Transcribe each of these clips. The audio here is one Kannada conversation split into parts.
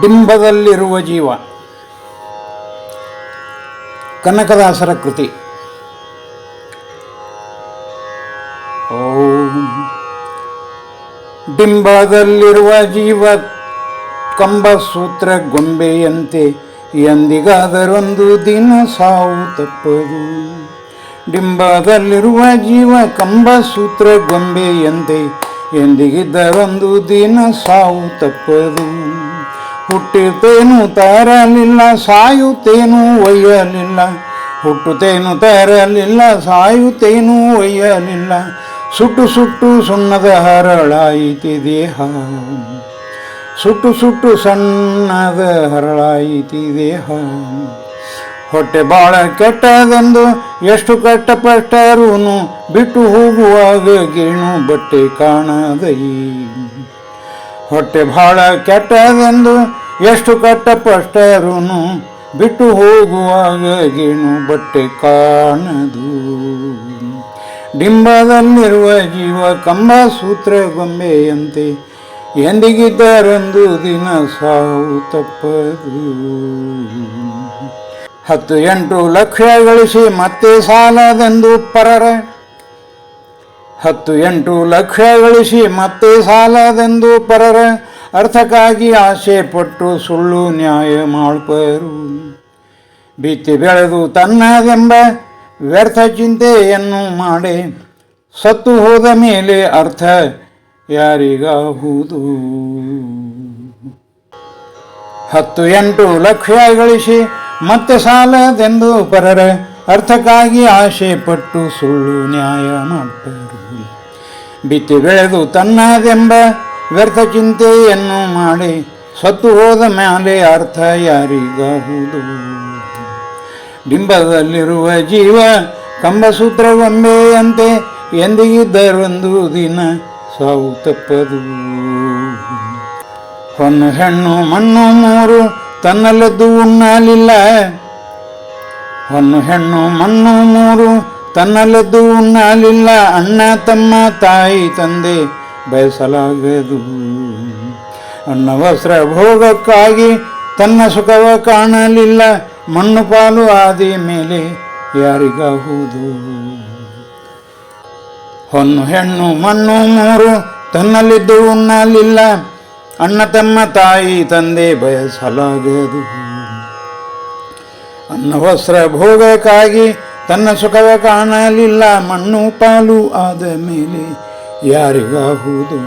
ಡಿಂಬದಲ್ಲಿರುವ ಜೀವ. ಕನಕದಾಸರ ಕೃತಿ. ಓಂ. ಡಿಂಬದಲ್ಲಿರುವ ಜೀವ ಕಂಬಸೂತ್ರ ಗೊಂಬೆಯಂತೆ ಎಂದಿಗಾದರೊಂದು ದಿನ ಸಾವು ತಪ್ಪದು. ಡಿಂಬದಲ್ಲಿರುವ ಜೀವ ಕಂಬಸೂತ್ರ ಗೊಂಬೆಯಂತೆ ಎಂದಿಗಿದ್ದರೊಂದು ದಿನ ಸಾವು ತಪ್ಪದು. ಹುಟ್ಟಿತೇನು ತರಲಿಲ್ಲ ಸಾಯುತ್ತೇನು ಒಯ್ಯಲಿಲ್ಲ ಹುಟ್ಟುತ್ತೇನು ತರಲಿಲ್ಲ ಸಾಯುತ್ತೇನು ಒಯ್ಯಲಿಲ್ಲ ಸುಟ್ಟು ಸುಟ್ಟು ಸುಣ್ಣದ ಹರಳಾಯಿತಿ ದೇಹ. ಸುಟ್ಟು ಸುಟ್ಟು ಸಣ್ಣದ ಹರಳಾಯಿತಿ ದೇಹ. ಹೊಟ್ಟೆ ಬಾಳ ಕೆಟ್ಟದೆಂದು ಎಷ್ಟು ಕಷ್ಟಪಟ್ಟರೂ ಬಿಟ್ಟು ಹೋಗುವಾಗ ಗೇಣು ಬಟ್ಟೆ ಕಾಣದೈ. ಹೊಟ್ಟೆ ಬಹಳ ಕೆಟ್ಟದೆಂದು ಎಷ್ಟು ಕಷ್ಟಪಟ್ಟರೂ ಬಿಟ್ಟು ಹೋಗುವಾಗ ಏನು ಬಟ್ಟೆ ಕಾಣದು. ಡಿಂಬದಲ್ಲಿರುವ ಜೀವ ಕಂಬ ಸೂತ್ರ ಗೊಂಬೆಯಂತೆ ಎಂದಿಗಿದ್ದರೊಂದು ದಿನ ಸಾವು ತಪ್ಪದು. ಹತ್ತು ಎಂಟು ಲಕ್ಷ ಗಳಿಸಿ ಮತ್ತೆ ಸಾಲದೆಂದು ಪರರ. ಹತ್ತು ಎಂಟು ಲಕ್ಷ ಗಳಿಸಿ ಮತ್ತೆ ಸಾಲದೆಂದು ಪರರ. ಅರ್ಥಕ್ಕಾಗಿ ಆಸೆ ಪಟ್ಟು ಸುಳ್ಳು ನ್ಯಾಯ ಮಾಡ್ಪರು. ಬಿತ್ತಿ ಬೆಳೆದು ತನ್ನದೆಂಬ ವ್ಯರ್ಥ ಚಿಂತೆಯನ್ನು ಮಾಡಿ ಸತ್ತು ಹೋದ ಮೇಲೆ ಅರ್ಥ ಯಾರಿಗಾಹುದು. ಹತ್ತು ಎಂಟು ಲಕ್ಷ ಗಳಿಸಿ ಮತ್ತೆ ಸಾಲದೆಂದು ಪರರ ಅರ್ಥಕ್ಕಾಗಿ ಆಸೆ ಪಟ್ಟು ಸುಳ್ಳು ನ್ಯಾಯ ಮಾಡ್ತಾರೆ ಬಿತ್ತಿ ಬೆಳೆದು ತನ್ನದೆಂಬ ವ್ಯರ್ಥ ಚಿಂತೆಯನ್ನು ಮಾಡಿ ಸತ್ತು ಹೋದ ಮೇಲೆ ಅರ್ಥ ಯಾರಿಗಾಹುದು ಡಿಂಬದಲ್ಲಿರುವ ಜೀವ ಕಂಬಸೂತ್ರ ಒಂಬೆಯಂತೆ ಎಂದಿಗಿದ್ದರೊಂದು ದಿನ ಸಾವು ತಪ್ಪದು. ಹೊನ್ನು, ಹೆಣ್ಣು, ಮಣ್ಣು, ಮೂರು ತನ್ನಲ್ಲದ್ದು ಉಣ್ಣಲಿಲ್ಲ. ಹೊನ್ನು, ಹೆಣ್ಣು, ಮಣ್ಣು, ಮೂರು ತನ್ನಲ್ಲದ್ದು ಉಣ್ಣಲಿಲ್ಲ. ಅಣ್ಣ, ತಮ್ಮ, ತಾಯಿ, ತಂದೆ ಬಯಸಲಾಗದು. ಅನ್ನ ವಸ್ತ್ರ ಭೋಗಕ್ಕಾಗಿ ತನ್ನ ಸುಖವ ಕಾಣಲಿಲ್ಲ, ಮಣ್ಣು ಪಾಲು ಆದಿ ಮೇಲೆ ಯಾರಿಗಾಗುವುದು? ಹೊನ್ನು, ಹೆಣ್ಣು, ಮಣ್ಣು, ಮೂರು ತನ್ನಲ್ಲಿದ್ದು ಉಣ್ಣಲಿಲ್ಲ, ಅಣ್ಣ ತಮ್ಮ ತಾಯಿ, ತಂದೆ ಬಯಸಲಾಗದು. ಅನ್ನ ವಸ್ತ್ರ ಭೋಗಕ್ಕಾಗಿ ತನ್ನ ಸುಖವ ಕಾಣಲಿಲ್ಲ, ಮಣ್ಣು ಪಾಲು ಆದ ಮೇಲೆ ಯಾರಿಗಾಹುದು?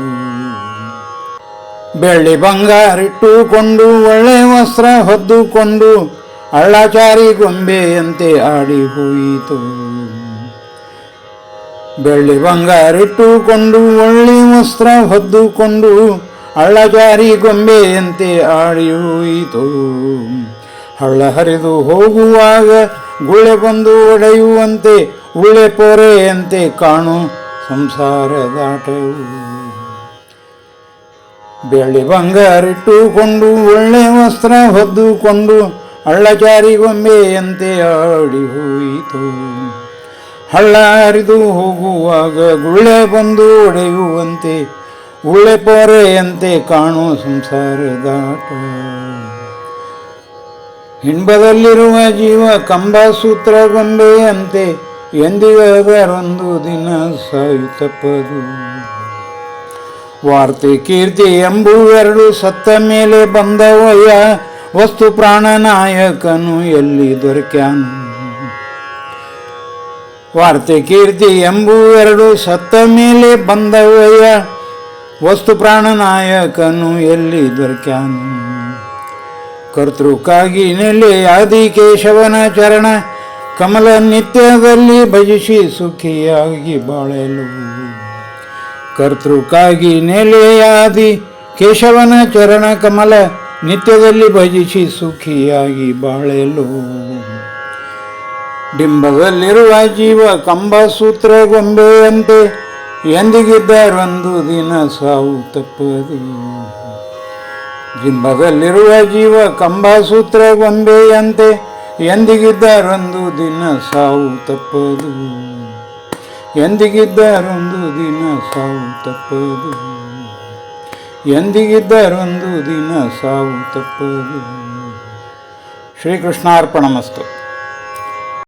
ಬೆಳ್ಳಿ ಬಂಗಾರಿಟ್ಟುಕೊಂಡು ಒಳ್ಳೆ ವಸ್ತ್ರ ಹೊದ್ದುಕೊಂಡು, ಅಳ್ಳಾಚಾರಿ ಗೊಂಬೆಯಂತೆ ಆಡಿ ಹೋಯಿತು. ಬೆಳ್ಳಿ ಬಂಗಾರಿಟ್ಟುಕೊಂಡು ಒಳ್ಳೆ ವಸ್ತ್ರ ಹೊದ್ದುಕೊಂಡು, ಅಳ್ಳಾಚಾರಿ ಗೊಂಬೆಯಂತೆ ಆಡಿ ಹೋಯಿತು. ಹಳ್ಳ ಹರಿದು ಹೋಗುವಾಗ ಗುಳೆ ಬಂದು ಒಡೆಯುವಂತೆ, ಉಳ್ಳೆ ಪೊರೆಯಂತೆ ಕಾಣು ಸಂಸಾರದಾಟವು ಬೆಳ್ಳಿ ಬಂಗಾರಿಟ್ಟುಕೊಂಡು ಒಳ್ಳೆ ವಸ್ತ್ರ ಹೊದ್ದುಕೊಂಡು ಹಳ್ಳಚಾರಿ ಗೊಂಬೆಯಂತೆ ಆಡಿ ಹೋಯಿತು. ಹಳ್ಳ ಹರಿದು ಹೋಗುವಾಗ ಗುಳ್ಳೆ ಬಂದು ಒಡೆಯುವಂತೆ ಉಳ್ಳೆ ಪೊರೆಯಂತೆ ಕಾಣು ಸಂಸಾರದಾಟ. ಹಿಂಬದಲ್ಲಿರುವ ಜೀವ ಕಂಬ ಸೂತ್ರ ಗೊಂಬೆಯಂತೆ ಎಂದಿಗದರೊಂದು ದಿನ ಸಾಯುತ್ತಪ್ಪದು ವಾರ್ತೆ ಕೀರ್ತಿ ಎಂಬುವೆರಡು ಸತ್ತ ಮೇಲೆ ಬಂದವಯ್ಯ, ವಸ್ತು ಪ್ರಾಣನಾಯಕನು ಎಲ್ಲಿ ದೊರಕ್ಯಾನು? ವಾರ್ತೆ ಕೀರ್ತಿ ಎಂಬುವೆರಡು ಸತ್ತ ಮೇಲೆ ಬಂದವಯ್ಯ, ವಸ್ತು ಪ್ರಾಣನಾಯಕನು ಎಲ್ಲಿ ದೊರಕ್ಯಾನು? ಕರ್ತೃಕ್ಕಾಗಿ ನೆಲೆ ಆದಿ ಕೇಶವನ ಚರಣ ಕಮಲ ನಿತ್ಯದಲ್ಲಿ ಭಜಿಸಿ ಸುಖಿಯಾಗಿ ಬಾಳಲು. ಕರ್ತೃಕ್ಕಾಗಿ ನೆಲೆಯಾದಿ ಕೇಶವನ ಚರಣ ಕಮಲ ನಿತ್ಯದಲ್ಲಿ ಭಜಿಸಿ ಸುಖಿಯಾಗಿ ಬಾಳಲು. ಡಿಂಬದಲ್ಲಿರುವ ಜೀವ ಕಂಬ ಸೂತ್ರ ಗೊಂಬೆಯಂತೆ ಎಂದಿಗಿದ್ದರೊಂದು ದಿನ ಸಾವು ತಪ್ಪದು. ಡಿಂಬದಲ್ಲಿರುವ ಜೀವ ಕಂಬ ಸೂತ್ರ ಗೊಂಬೆಯಂತೆ ಎಂದಿಗಿದ್ದರೊಂದು ದಿನ ಸಾವು ತಪ್ಪದು. ಎಂದಿಗಿದ್ದರೊಂದು ದಿನ ಸಾವು ತಪ್ಪದು. ಎಂದಿಗಿದ್ದರೊಂದು ದಿನ ಸಾವು ತಪ್ಪದು. ಶ್ರೀಕೃಷ್ಣಾರ್ಪಣಮಸ್ತು